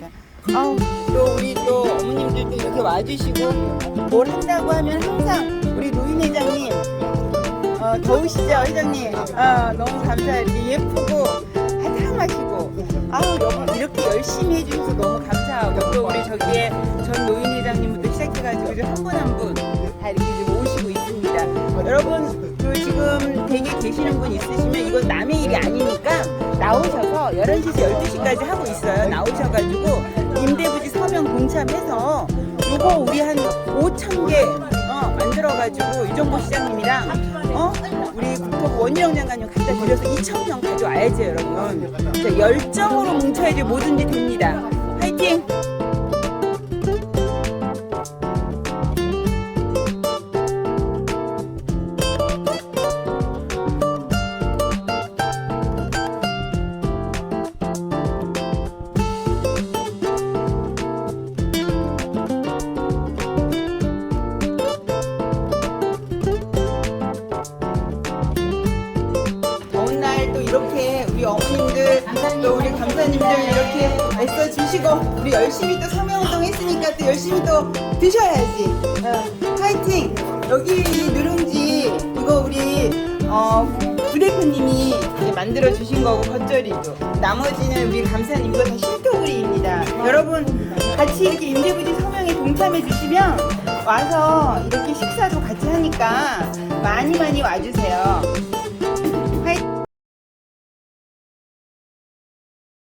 있습니다. 아우 또 우리 또 어머님들도 이렇게 와주시고 뭘 한다고 하면 항상 우리 노인 회장님 어, 더우시죠 회장님? 어, 너무 감사해요. 예쁘고 하탕하시고 아우 여보 이렇게 열심히 해주셔서 너무 감사하고 또 우리 저기에 전 노인 회장님부터 시작해가지고 이제 한분 한 분 다 이렇게 지금 모시고 있습니다. 여러분 그 지금 댁에 계시는 분 있으시면 이건 남의 일이 아니니까 나오셔서 11시에서 12시까지 하고 있어요. 나오셔가지고 임대부지 서명 동참해서 요거 우리 한 5천 개 어, 만들어가지고 이정보 시장님이랑 어 우리 국토부 원희룡 장관님 갖다 드려서 2천 명 가져와야죠 여러분. 자, 열정으로 뭉쳐야지 뭐든지 됩니다. 화이팅! 이렇게 우리 어머님들 또 우리 감사님들 이렇게 애써 주시고 우리 열심히 또 서명운동 했으니까 또 열심히 또 드셔야지. 어, 파이팅! 여기 이 누룽지 이거 우리 어, 부대표님이 만들어 주신 거고 겉절이도. 나머지는 우리 감사님 이거 다 실토그리입니다. 여러분 같이 이렇게 임대부지 서명에 동참해 주시면 와서 이렇게 식사도 같이 하니까 많이 많이 와주세요